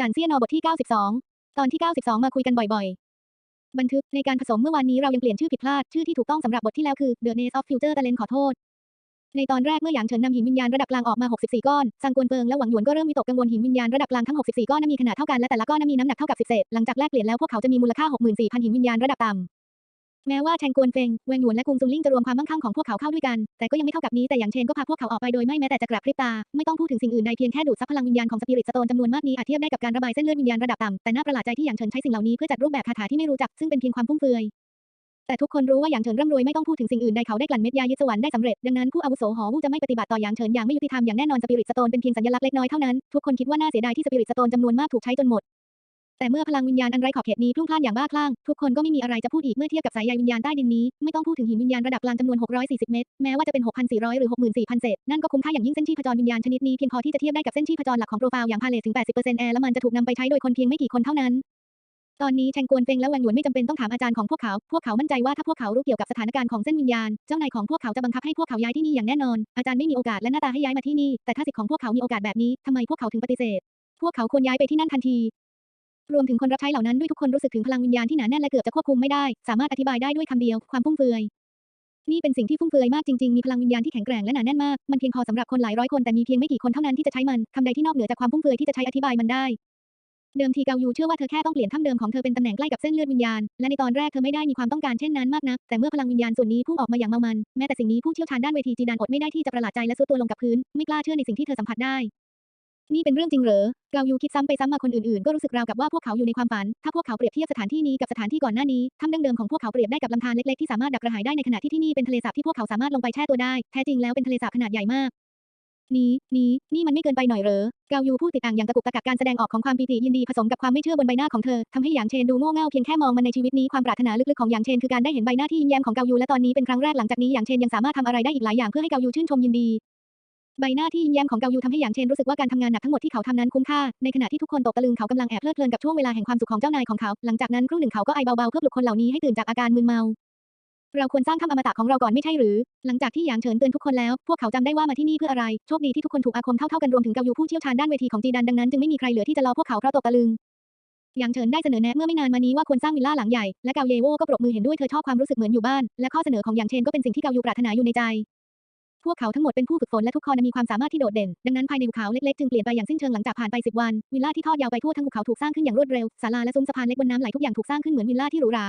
จานเซียนอบทที่ 92 ตอนที่ 92 มาคุยกันบ่อยๆ บันทึกในการผสมเมื่อวานนี้เรายังเปลี่ยนชื่อผิดพลาด ชื่อที่ถูกต้องสำหรับบทที่แล้วคือ The Nest of Future Talent ขอโทษ ในตอนแรกเมื่อหยางเฉินนำหินวิญญาณระดับกลางออกมา 64 ก้อนซังกวนเฟิงและหวังหยวนก็เริ่มมีตกกังวลหินวิญญาณระดับกลางทั้ง 64 ก้อนนั้นมีขนาดเท่ากันและแต่ละก้อนนั้นมีน้ำหนักเท่ากับ10เศษหลังจากแลกเปลี่ยนแล้วพวกเขาจะมีมูลค่า 64,000หินวิญญาณระดับต่ำ แม้ว่าแชงกวนเฟงเวงหยวนและกุงซุนลิงจะรวมความมั่งคั่งของพวกเขาเข้าด้วยกัน แต่ก็ยังไม่เท่ากับนี้แต่อย่างเชนก็พาพวกเขาออกไปโดยไม่แม้แต่จะกระพริบตา ไม่ต้องพูดถึงสิ่งอื่นใดเพียงแค่ดูดซับพลังวิญญาณของสปิริตสโตนจำนวนมากนี้อาจเทียบได้กับการระบายเส้นเลือดวิญญาณระดับต่ำแต่น่าประหลาดใจที่อย่างเฉินใช้สิ่งเหล่านี้เพื่อจัดรูปแบบคาถาที่ไม่รู้จักซึ่งเป็นเพียงความฟุ่มเฟือยแต่ทุกคนรู้ว่าอย่างเฉินร่ำรวยไม่ต้องพูดถึงสิ่งอื่นใดเขาได้กลั่นเม็ดยายึดสวรรค์ได้สำเร็จดังนั้นผู้อาวุโสหอวูจะไม่ปฏิบัติต่ออย่างเฉินอย่างไม่ยุติธรรมอย่างแน่นอนสปิริตสโตนเป็นเพียงสัญลักษณ์เล็กน้อยเท่านั้นทุกคนคิดว่าน่าเสียดายที่สปิริตสโตนจำนวนมากถูกใช้จนหมด แต่เมื่อพลังวิญญาณอันไร้ขอบเขตนี้พลุ่งพล่านอย่างบ้าคลั่งทุกคนก็ไม่มีอะไรจะพูดอีกเมื่อเทียบกับสายใยวิญญาณใต้ดินนี้ ไม่ต้องพูดถึงหินวิญญาณระดับกลางจำนวน 640 เมตร แม้ว่าจะเป็น 6,400 หรือ 64,000 เศษ นั่นก็คุ้มค่าอย่างยิ่งเส้นชีพจรวิญญาณชนิดนี้เพียงพอที่จะเทียบได้กับเส้นชีพจรหลักของโปรไฟล์อย่างพาเลตถึง 80%แอร์และมันจะถูกนำไปใช้โดยคนเพียงไม่กี่คนเท่านั้นตอนนี้แชงกวนเฟงและแวงหยวนไม่จำเป็นต้องถามอาจารย์ของพวกเขา พวกเขามั่นใจว่าถ้าพวกเขารู้เกี่ยวกับสถานการณ์ของเส้นวิญญาณ เจ้านายของพวกเขาจะบังคับให้พวกเขาย้ายที่นี่อย่างแน่นอน อาจารย์ไม่มีโอกาสและหน้าตาให้ย้ายมาที่นี่ แต่ถ้าสิทธิ์ของพวกเขามีโอกาสแบบนี้ ทำไมพวกเขาถึงปฏิเสธ พวกเขาควรย้ายไปที่นั่นทันที รวมถึงคนรับใช้เหล่านั้นด้วยทุกคนรู้สึกถึงพลังวิญญาณที่หนาแน่นและเกือบจะควบคุมไม่ได้ สามารถอธิบายได้ด้วยคำเดียว ความฟุ่มเฟือย นี่เป็นสิ่งที่ฟุ่มเฟือยมากจริงๆ มีพลังวิญญาณที่แข็งแกร่งและหนาแน่นมาก มันเพียงพอสำหรับคนหลายร้อยคนแต่มีเพียงไม่กี่คนเท่านั้นที่จะใช้มันคำใดที่นอกเหนือจากความฟุ่มเฟือยที่จะใช้อธิบายมันได้ เดิมทีเกายูเชื่อว่าเธอแค่ต้องเปลี่ยนถ้ำเดิมของเธอเป็นตำแหน่งใกล้กับเส้นเลือดวิญญาณ และในตอนแรกเธอไม่ได้มีความต้องการเช่นนั้นมากนัก แต่เมื่อพลังวิญญาณส่วนนี้พุ่งออกมาอย่างเมามัน แม้แต่สิ่งนี้ผู้เชี่ยวชาญด้านเวทีจีดานอดไม่ได้ที่จะประหลาดใจและซุดตัวลงกับพื้น ไม่กล้าเชื่อในสิ่งที่เธอสัมผัสได้ นี่เป็นเรื่องจริงเหรอ เกายูคิดซ้ำไปซ้ำมาคนอื่นๆ ก็รู้สึกราวกับว่าพวกเขาอยู่ในความฝัน ถ้าพวกเขาเปรียบเทียบสถานที่นี้กับสถานที่ก่อนหน้านี้ถ้ำดั้งเดิมของพวกเขาเปรียบได้กับลำธารเล็กๆที่สามารถดับกระหายได้ในขณะที่ที่นี่เป็นทะเลสาบที่พวกเขาสามารถลงไปแช่ตัวได้ แท้จริงแล้วเป็นทะเลสาบขนาดใหญ่มากนี้นี้นี่มันไม่เกินไปหน่อยเหรอ เกายูพูดติดอ่างอย่างตะกุกตะกักการแสดงออกของความปีติยินดีผสมกับความไม่เชื่อบนใบหน้าของเธอทำให้หยางเชนดูโง่เง่าเพียงแค่มองมันในชีวิตนี้ความปรารถนาลึกๆของหยางเชนคือการได้เห็นใบหน้าที่ยิ้มแย้มของเกายูและตอนนี้เป็นครั้งแรกหลังจากนี้หยางเชนยังสามารถทำอะไรได้อีกหลายอย่างเพื่อให้เกายูชื่นชมยินดี ใบหน้าที่ยิ้มแย้มของเกายูทำให้หยางเชนรู้สึกว่าการทำงานหนักทั้งหมดที่เขาทำนั้นคุ้มค่า ในขณะที่ทุกคนตกตะลึงเขากำลังแอบเพลิดเพลินกับช่วงเวลาแห่งความสุขของเจ้านายของเขา หลังจากนั้นครู่หนึ่งเขาก็ไอเบาๆเพื่อปลุกคนเหล่านี้ให้ตื่นจากอาการมึนเมา เราควรสร้างถ้ำอมตะของเราก่อนไม่ใช่หรือ หลังจากที่หยางเฉินเตือนทุกคนแล้ว พวกเขาจำได้ว่ามาที่นี่เพื่ออะไร โชคดีที่ทุกคนถูกอาคมเท่าๆกันรวมถึงเกายูผู้เชี่ยวชาญด้านเวทีของจีดันดังนั้นจึงไม่มีใครเหลือที่จะรอพวกเขาเพราะตกตะลึงหยางเฉินได้เสนอแนะเมื่อไม่นานมานี้ว่าควรสร้างวิลล่าหลังใหญ่และเกาเยโวก็ปรบมือเห็นด้วยเธอชอบความรู้สึกเหมือนอยู่บ้านและข้อเสนอของหยางเชนก็เป็นสิ่งที่เกายูปรารถนาอยู่ในใจ พวกเขาทั้งหมดเป็นผู้ฝึกฝนและทุกคนมีความสามารถที่โดดเด่น ดังนั้นภายในภูเขาเล็กๆจึงเปลี่ยนไปอย่างสิ้นเชิงหลังจากผ่านไป10วัน วิลล่าที่ทอดยาวไปทั่วทั้งภูเขาถูกสร้างขึ้นอย่างรวดเร็ว ศาลาและซุ้มสะพานเล็กบนน้ำไหลทุกอย่างถูกสร้างขึ้นเหมือนวิลล่าที่หรูหรา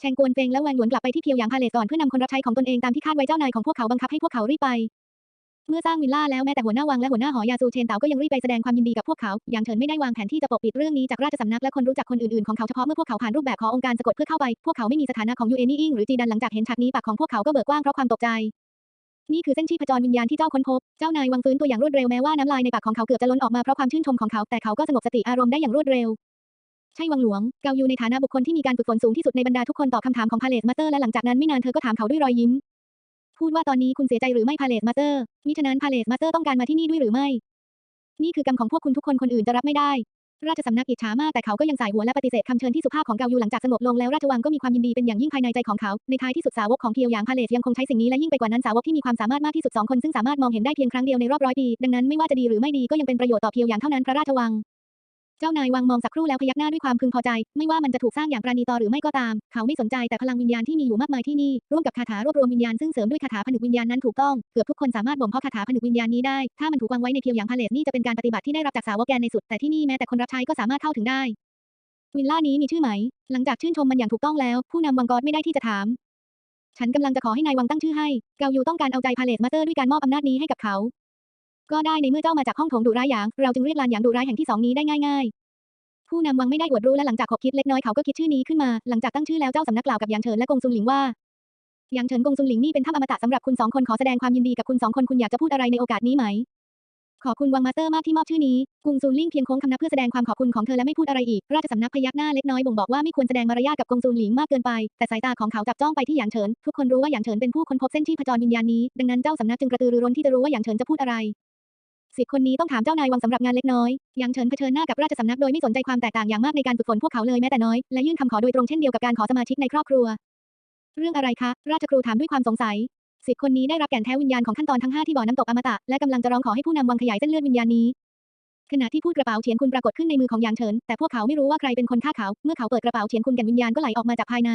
แชงกวนเฟงและแวงหยวนกลับไปที่เพียวหยางพาเลสก่อนเพื่อนำคนรับใช้ของตนเองตามที่คาดไว้เจ้านายของพวกเขาบังคับให้พวกเขารีบไป เมื่อสร้างวิลล่าแล้วแม้แต่หัวหน้าวังและหัวหน้าหอยาซูเชนเต๋าก็ยังรีบไปแสดงความยินดีกับพวกเขา อย่างเฉินไม่ได้วางแผนที่จะปกปิดเรื่องนี้จากราชสำนักและคนรู้จักคนอื่นๆของเขาเฉพาะเมื่อพวกเขาผ่านรูปแบบขององค์การสะกดเพื่อเข้าไป พวกเขาไม่มีสถานะของยูเอนี่อิงหรือจีดันหลังจากเห็นฉากนี้ปากของพวกเขาก็เบิกกว้างเพราะความตกใจ นี่คือเส้นชีพจรวิญญาณที่เจ้าค้นพบ เจ้านายวังฟื้นตัวอย่างรวดเร็วแม้ว่าน้ำลายในปากของเขาเกือบจะล้นออกมาเพราะความชื่นชมของเขาแต่เขาก็สงบสติอารมณ์ได้อย่างรวดเร็ว ใช่วังหลวง เกาอยู่ในฐานะบุคคลที่มีการฝึกฝนสูงที่สุดในบรรดาทุกคนตอบคำถามของพาเลสมาสเตอร์และหลังจากนั้นไม่นานเธอก็ถามเขาด้วยรอยยิ้ม พูดว่าตอนนี้คุณเสียใจหรือไม่พาเลสมาสเตอร์มิฉะนั้นพาเลสมาสเตอร์ต้องการมาที่นี่ด้วยหรือไม่ นี่คือกรรมของพวกคุณทุกคนคนอื่นจะรับไม่ได้ ราชสำนักอิจฉามากแต่เขาก็ยังสายหัวและปฏิเสธคำเชิญที่สุภาพของเกายูหลังจากสงบลงแล้วราชวังก็มีความยินดีเป็นอย่างยิ่งภายในใจของเขา ในท้ายที่สุดสาวกของเพียวหยางพาเลสยังคงใช้สิ่งนี้และยิ่งไปกว่านั้นสาวกที่มีความสามารถมากที่สุดสองคนซึ่งสามารถมองเห็นได้เพียงครั้งเดียวในรอบร้อยปีดังนั้นไม่ว่าจะดีหรือไม่ดีก็ยังเป็นประโยชน์ต่อเพียวหยางเท่านั้นพระราชวัง เจ้านายวังมองสักครู่แล้วพยักหน้าด้วยความพึงพอใจ ไม่ว่ามันจะถูกสร้างอย่างปราณีตอหรือไม่ก็ตาม เขาไม่สนใจแต่พลังวิญญาณที่มีอยู่มากมายที่นี่ ร่วมกับคาถารวบรวมวิญญาณซึ่งเสริมด้วยคาถาผนึกวิญญาณนั้นถูกต้อง เกือบทุกคนสามารถบ่มเพาะคาถาผนึกวิญญาณนี้ได้ ถ้ามันถูกวางไว้ในเพียวหยางพาเลสนี่จะเป็นการปฏิบัติที่ได้รับจากสาวกแกนในสุด แต่ที่นี่แม้แต่คนรับใช้ก็สามารถเข้าถึงได้ วิลล่านี้มีชื่อไหม หลังจากชื่นชมมันอย่างถูกต้องแล้ว ผู้นำวังกอดไม่ได้ที่จะถามฉันกำลังจะขอให้นายวังตั้งชื่อให้ เกายูต้องการเอาใจพาเลสมาสเตอร์ด้วยการมอบอำนาจนี้ให้กับเขา ก็ได้ในเมื่อเจ้ามาจากห้องโถงดุร้ายหยาง เราจึงเรียกลานหยางดุร้ายแห่งที่สองนี้ได้ง่ายๆ ผู้นำวังไม่ได้อวดรู้และหลังจากขบคิดเล็กน้อยเขาก็คิดชื่อนี้ขึ้นมา หลังจากตั้งชื่อแล้วเจ้าสำนักกล่าวกับหยางเฉินและกงซุนหลิงว่าหยางเฉินกงซุนหลิงนี่เป็นถ้ำอมตะสำหรับคุณสองคนขอแสดงความยินดีกับคุณสองคนคุณอยากจะพูดอะไรในโอกาสนี้ไหม ขอบคุณวังมาสเตอร์มากที่มอบชื่อนี้กุงซูลิงเพียงโค้งคำนับเพื่อแสดงความขอบคุณของเธอและไม่พูดอะไรอีก ราชสำนักพยักหน้าเล็กน้อยบ่งบอกว่าไม่ควรแสดงมารยาทกับกงซูหลิงมากเกินไป แต่สายตาของเขาจับจ้องไปที่หยางเฉิน ทุกคนรู้ว่าหยางเฉินเป็นผู้ค้นพบเส้นชีพจรวิญญาณนี้ ดังนั้นเจ้าสำนักจึงกระตือรือร้นที่จะรู้ว่าหยางเฉินจะพูดอะไร สิทธิ์คนนี้ต้องถามเจ้านายวังสำหรับงานเล็กน้อยยางเฉินเผชิญหน้ากับราชสำนักโดยไม่สนใจความแตกต่างอย่างมากในการฝึกฝนพวกเขาเลยแม้แต่น้อย และยื่นคำขอโดยตรงเช่นเดียวกับการขอสมาชิกในครอบครัว เรื่องอะไรคะ ราชครูถามด้วยความสงสัยสิทธิ์คนนี้ได้รับแก่นแท้วิญญาณของขั้นตอนทั้งห้าที่บ่อน้ำตกอมตะและกำลังจะร้องขอให้ผู้นำวังขยายเส้นเลือดวิญญาณนี้ขณะที่พูดกระเป๋าเฉียนคุณปรากฏขึ้นในมือของหยางเฉิน แต่พวกเขาไม่รู้ว่าใครเป็นคนฆ่าเขา เมื่อเขาเปิดกระเป๋าเฉียนคุณแก่นวิญญาณก็ไหลออกมาจากภายใน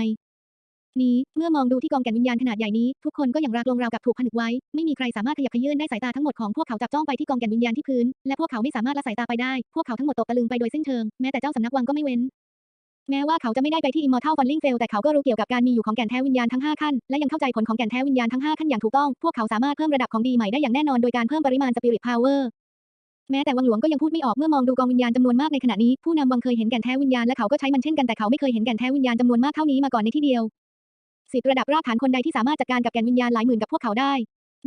นี้ เมื่อมองดูที่กองแก่นวิญญาณขนาดใหญ่นี้ ทุกคนก็อย่างรากลงราวกับถูกผนึกไว้ ไม่มีใครสามารถขยับขยื้อนได้สายตาทั้งหมดของพวกเขาจับจ้องไปที่กองแก่นวิญญาณที่พื้น และพวกเขาไม่สามารถละสายตาไปได้ พวกเขาทั้งหมดตกตะลึงไปโดยสิ้นเชิง แม้แต่เจ้าสำนักวังก็ไม่เว้น แม้ว่าเขาจะไม่ได้ไปที่ Immortal Falling Veil แต่เขาก็รู้เกี่ยวกับการมีอยู่ของแก่นแท้วิญญาณทั้ง5ขั้น และยังเข้าใจผลของแก่นแท้วิญญาณทั้ง5ขั้นอย่างถูกต้อง พวกเขาสามารถเพิ่มระดับของดีใหม่ได้อย่างแน่นอนโดยการเพิ่มปริมาณ Spirit Power แม้แต่วังหลวงก็ยังพูดไม่ออกเมื่อมองดูกองวิญญาณจำนวนมากในขณะนี้ผู้นำวังเคยเห็นแก่นแท้วิญญาณและเขาก็ใช้มันเช่นกันแต่เขาไม่เคยเห็นแก่นแท้วิญญาณจำนวนมากเท่านี้มาก่อนในที่เดียว สิบระดับรอบฐานคนใดที่สามารถจัดการกับแกนวิญญาณหลายหมื่นกับพวกเขาได้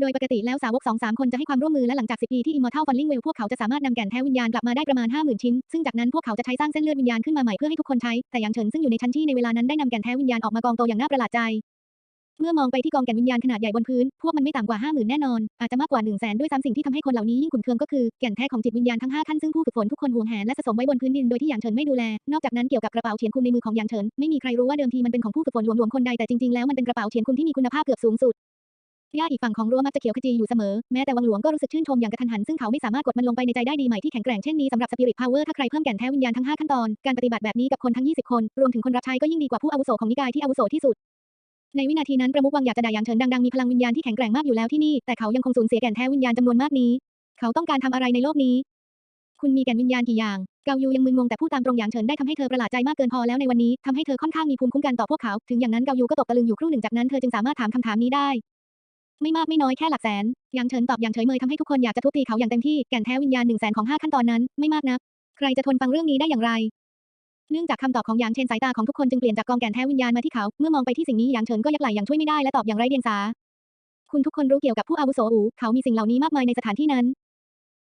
โดยปกติแล้วสาวกสองสามคนจะให้ความร่วมมือและหลังจากสิบปีที่อิมมอร์ทัลฟันลิงเวลพวกเขาจะสามารถนำแกนแท้วิญญาณกลับมาได้ประมาณ50,000ชิ้น ซึ่งจากนั้นพวกเขาจะใช้สร้างเส้นเลือดวิญญาณขึ้นมาใหม่เพื่อให้ทุกคนใช้ แต่อย่างเฉินซึ่งอยู่ในชั้นที่ในเวลานั้นได้นำแกนแท้วิญญาณออกมากองโตอย่างน่าประหลาดใจ เมื่อมองไปที่กองแก่นวิญญาณขนาดใหญ่บนพื้น พวกมันไม่ต่ำกว่า50,000แน่นอน อาจจะมากกว่า1 0 0 0 0แสนด้วยซ้ำสิ่งที่ทำให้คนเหล่านี้ยิ่งขุ่นเคืองก็คือ แก่นแท้ของจิตวิญญาณทั้ง5ขั้นซึ่งผู้ฝึกฝนทุกคนห่วงแหนและสะสมไว้บนพื้นดินโดยที่หยางเฉินไม่ดูแล นอกจากนั้นเกี่ยวกับกระเป๋าเฉียนคุณในมือของหยางเฉินไม่มีใครรู้ว่าเดิมทีมันเป็นของผู้ฝึกฝนหลวงๆคนใดแต่จริงๆแล้วมันเป็นกระเป๋าเฉียนคุณที่มีคุณภาพเกือบสูงสุดหญ้าอีกฝั่งของรั้วมักจะเขียวขจีอยู่เสมอ แม้แต่วังหลวงก็รู้สึกชื่นชมอย่างกระทันหัน ซึ่งเขาไม่สามารถกดมันลงไปในใจได้ดีใหม่ที่แข็งแกร่งเช่นนี้สำหรับ Spirit Power ถ้าใครเพิ่มแก่นแท้วิญญาณทั้ง 5 ขั้นตอน การปฏิบัติแบบนี้กับคนทั้ง 20 คน รวมถึงคนรับใช้ก็ยิ่งดีกว่าผู้อาวุโสของนิกายที่อาวุโสที่สุด ในวินาทีนั้นประมุขวังอยากจะด่าอย่างเฉินดังๆมีพลังวิญญาณที่แข็งแกร่งมากอยู่แล้วที่นี่ แต่เขายังคงสูญเสียแก่นแท้วิญญาณจำนวนมากนี้ เขาต้องการทำอะไรในโลกนี้ คุณมีแก่นวิญญาณกี่อย่าง เกายูยังมึนงงแต่พูดตามตรงอย่างเฉินได้ทำให้เธอประหลาดใจมากเกินพอแล้วในวันนี้ทำให้เธอค่อนข้างมีภูมิคุ้มกันต่อพวกเขา ถึงอย่างนั้นเกายูก็ตกตะลึงอยู่ครู่หนึ่งจากนั้นเธอจึงสามารถถามคำถามนี้ได้ ไม่มากไม่น้อยแค่หลักแสนหยางเฉินตอบอย่างเฉยเมยทำให้ทุกคนอยากจะทุบตีเขาอย่างเต็มที่แก่นแท้วิญญาณหนึ่งแสนของห้าขั้นตอนนั้นไม่มากนักใครจะทนฟังเรื่องนี้ได้อย่างไร เนื่องจากคำตอบของหยางเชนสายตาของทุกคนจึงเปลี่ยนจากกองแก่นแท้วิญญาณมาที่เขา เมื่อมองไปที่สิ่งนี้หยางเฉินก็ยักไหลอย่างช่วยไม่ได้และตอบอย่างไร้เดียงสา คุณทุกคนรู้เกี่ยวกับผู้อาวุโสอูเขามีสิ่งเหล่านี้มากมายในสถานที่นั้น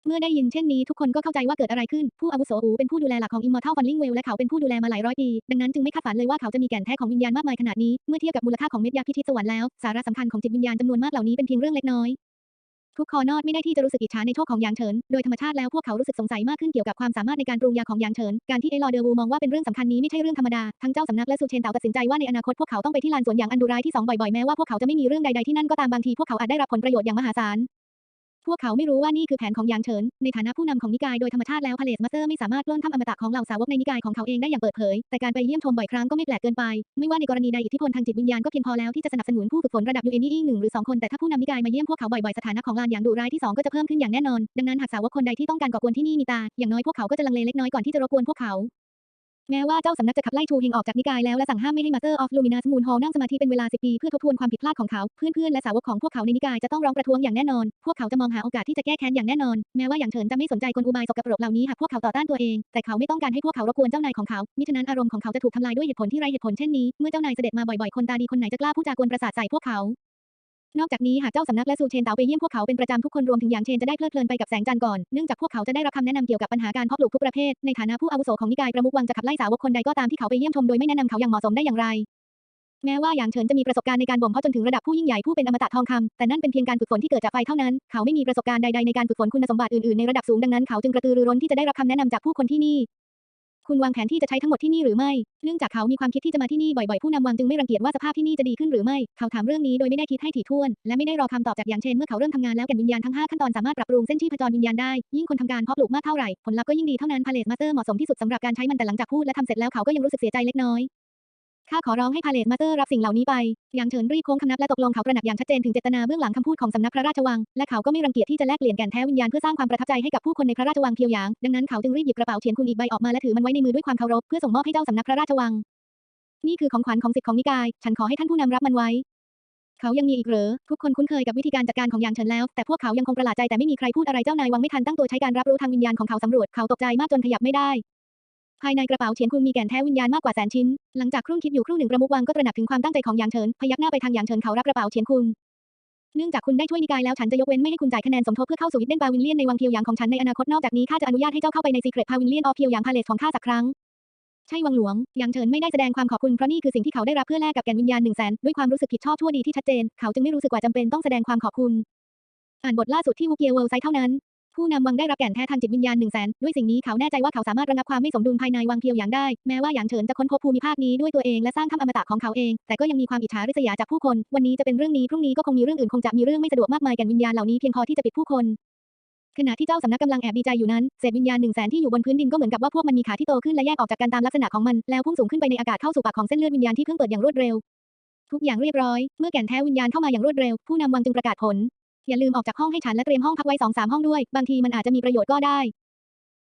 เมื่อได้ยินเช่นนี้ทุกคนก็เข้าใจว่าเกิดอะไรขึ้น ผู้อาวุโสอูเป็นผู้ดูแลหลักของ Immortal Falling Veil และเขาเป็นผู้ดูแลมาหลายร้อยปี ดังนั้นจึงไม่คาดฝันเลยว่าเขาจะมีแก่นแท้ของวิญญาณมากมายขนาดนี้ เมื่อเทียบกับมูลค่าของเม็ดยาพิชิตสวรรค์แล้ว สาระสำคัญของจิตวิญญาณจำนวนมากเหล่านี้เป็นเพียงเรื่องเล็กน้อย ทุกคอนอดไม่ได้ที่จะรู้สึกอิจฉาในโชคของหยางเฉิน โดยธรรมชาติแล้วพวกเขารู้สึกสงสัยมากขึ้นเกี่ยวกับความสามารถในการปรุงยาของหยางเฉิน การที่เอลอเดอร์วูมองว่าเป็นเรื่องสำคัญนี้ไม่ใช่เรื่องธรรมดา ทั้งเจ้าสำนักและซูเชนเตาตัดสินใจว่าในอนาคตพวกเขาต้องไปที่ลานสวนอย่างอันดุร้ายที่สองบ่อยๆ แม้ว่าพวกเขาจะไม่มีเรื่องใดๆที่นั่นก็ตามบางทีพวกเขาอาจได้รับผลประโยชน์อย่างมหาศาล พวกเขาไม่รู้ว่านี่คือแผนของยางเฉิน ในฐานะผู้นำของนิกายโดยธรรมชาติแล้วพาเลสมาสเตอร์ไม่สามารถล้นถ้ำอมตะของเหล่าสาวกในนิกายของเขาเองได้อย่างเปิดเผย แต่การไปเยี่ยมชมบ่อยครั้งก็ไม่แปลกเกินไป ไม่ว่าในกรณีใดอิทธิพลทางจิตวิญญาณก็เพียงพอแล้วที่จะสนับสนุนผู้ฝึกฝนระดับยูเอ็นนี่หนึ่งหรือสองคนแต่ถ้าผู้นำนิกายมาเยี่ยมพวกเขาบ่อยๆสถานะของลานอย่างดุร้ายที่สองก็จะเพิ่มขึ้นอย่างแน่นอน ดังนั้นหากสาวกคนใดที่ต้องการก่อกวนที่นี่มีตา อย่างน้อยพวกเขาก็จะลังเลเล็กน้อยก่อนที่จะรบกวนพวกเขา แม้ว่าเจ้าสำนักจะขับไล่ชูเฮงออกจากนิกายแล้วและสั่งห้ามไม่ให้ Master of Luminous Moon Hall นั่งสมาธิเป็นเวลา 10 ปีเพื่อทบทวนความผิดพลาดของเขาเพื่อนๆและสาวกของพวกเขาในนิกายจะต้องร้องประท้วงอย่างแน่นอน พวกเขาจะมองหาโอกาสที่จะแก้แค้นอย่างแน่นอน แม้ว่าอย่างเฉินจะไม่สนใจกลอุบายสกปรกเหล่านี้หากพวกเขาต่อต้านตัวเอง แต่เขาไม่ต้องการให้พวกเขารบกวนเจ้านายของเขามิฉะนั้นอารมณ์ของเขาจะถูกทำลายด้วยเหตุผลที่ไร้เหตุผลเช่นนี้เมื่อเจ้านายเสด็จมาบ่อยๆคนตาดีคนไหนจะกล้าพูดจากวนประสาทใส่พวกเขา นอกจากนี้หากเจ้าสำนักและซูเชนเต๋าไปเยี่ยมพวกเขาเป็นประจำทุกคนรวมถึงหยางเชนจะได้เพลิดเพลินไปกับแสงจันทร์ก่อน เนื่องจากพวกเขาจะได้รับคำแนะนำเกี่ยวกับปัญหาการเพาะปลูกทุกประเภท ในฐานะผู้อาวุโสของนิกายประมุขวังจะขับไล่สาวกคนใดก็ตามที่เขาไปเยี่ยมชมโดยไม่แนะนำเขาอย่างเหมาะสมได้อย่างไร แม้ว่าหยางเฉินจะมีประสบการณ์ในการบ่มเพาะจนถึงระดับผู้ยิ่งใหญ่ผู้เป็นอมตะทองคำแต่นั่นเป็นเพียงการฝึกฝนที่เกิดจากไฟเท่านั้น เขาไม่มีประสบการณ์ใดๆในการฝึกฝนคุณสมบัติอื่นๆในระดับสูงดังนั้นเขาจึงกระตือรือร้นที่จะได้รับคำแนะนำจากผู้คนที่นี่ คุณวางแผนที่จะใช้ทั้งหมดที่นี่หรือไม่ เนื่องจากเขามีความคิดที่จะมาที่นี่บ่อยๆ ผู้นำวังจึงไม่รังเกียจว่าสภาพที่นี่จะดีขึ้นหรือไม่ เขาถามเรื่องนี้โดยไม่ได้คิดให้ถี่ถ้วน และไม่ได้รอคำตอบจากอยางเชนเมื่อเขาเริ่มทำงานแล้วแก่นวิญญาณทั้ง 5 ขั้นตอนสามารถปรับปรุงเส้นชีพจรวิญญาณได้ ยิ่งคนทำการเพาะปลูกมากเท่าไหร่ ผลลัพธ์ก็ยิ่งดีเท่านั้นพาเลสมาสเตอร์เหมาะสมที่สุดสำหรับการใช้มันแต่หลังจากพูดและทำเสร็จแล้วเขาก็ยังรู้สึกเสียใจเล็กน้อย ข้าขอร้องให้พาเลสมาเตอร์รับสิ่งเหล่านี้ไปหยางเฉินรีบโค้งคำนับและตกลงเขาตระหนักอย่างชัดเจนถึงเจตนาเบื้องหลังคำพูดของสำนักพระราชวัง และเขาก็ไม่รังเกียจที่จะแลกเปลี่ยนแก่นแท้วิญญาณเพื่อสร้างความประทับใจให้กับผู้คนในพระราชวังเพียวหยาง ดังนั้นเขาจึงรีบหยิบกระเป๋าเฉียนคุณอีกใบออกมาและถือมันไว้ในมือด้วยความเคารพเพื่อส่งมอบให้เจ้าสำนักพระราชวัง นี่คือของขวัญของสิทธิ์ของนิกาย ฉันขอให้ท่านผู้นำรับมันไว้เขายังมีอีกเหรอ ทุกคนคุ้นเคยกับวิธีการจัดการของหยางเฉินแล้ว แต่พวกเขายังคงประหลาดใจแต่ไม่มีใครพูดอะไรเจ้านายวังไม่ทันตั้งตัวใช้การรับรู้ทางวิญญาณของเขาสำรวจ เขาตกใจมากจนขยับไม่ได้ ภายในกระเป๋าเฉียนคุณมีแก่นแท้วิญญาณมากกว่าแสนชิ้น หลังจากครุ่นคิดอยู่ครู่หนึ่งประมุขวังก็ตระหนักถึงความตั้งใจของหยางเฉิน พยักหน้าไปทางหยางเฉินเขารับกระเป๋าเฉียนคุณเนื่องจากคุณได้ช่วยนิกายแล้วฉันจะยกเว้นไม่ให้คุณจ่ายคะแนนสมทบเพื่อเข้าสู่วิเดนปาวิลเลียนในวังเพียวหยางของฉันในอนาคตนอกจากนี้ข้าจะอนุญาตให้เจ้าเข้าไปในซีเครตพาวิลเลียนออฟเพียวหยางพาเลสของข้าสักครั้งใช่วังหลวงหยางเฉินไม่ได้แสดงความขอบคุณเพราะนี่คือสิ่งที่เขาได้รับเพื่อแลกกับแก่นวิญญาณหนึ่งแสนด้วยความรู้สึกผิดชอบชั่วดีที่ชัดเจนเขาจึงไม่รู้สึกว่าจำเป็นต้องแสดงความขอบคุณ อ่านบทล่าสุดที่วูเกียเวิลด์ไซต์เท่านั้น ผู้นำวังได้รับแก่นแท้ทางจิตวิญญาณหนึ่งแสนด้วยสิ่งนี้เขาแน่ใจว่าเขาสามารถระงับความไม่สมดุลภายในวังเพียวหยางได้ แม้ว่าหยางเฉินจะค้นพบภูมิภาคนี้ด้วยตัวเองและสร้างถ้ำอมตะของเขาเอง แต่ก็ยังมีความอิจฉาริษยาจากผู้คน วันนี้จะเป็นเรื่องนี้พรุ่งนี้ก็คงมีเรื่องอื่นคงจะมีเรื่องไม่สะดวกมากมายแก่นวิญญาณเหล่านี้เพียงพอที่จะปิดผู้คนขณะที่เจ้าสำนักกำลังแอบดีใจอยู่นั้น เศษวิญญาณหนึ่งแสนที่อยู่บนพื้นดินก็เหมือนกับว่าพวกมันมีขาที่โตขึ้นและแยกออกจากกันตามลักษณะของมัน แล้วพุ่งสูงขึ้นไปในอากาศเข้าสู่ปากของเส้นเลือดวิญญาณที่เพิ่งเปิดอย่างรวดเร็ว ทุกอย่างเรียบร้อย เมื่อแก่นแท้วิญญาณเข้ามาอย่างรวดเร็ว ผู้นำวังจึงประกาศผล อย่าลืมออกจากห้องให้ฉันและเตรียมห้องพักไว้สองสามห้องด้วย บางทีมันอาจจะมีประโยชน์ก็ได้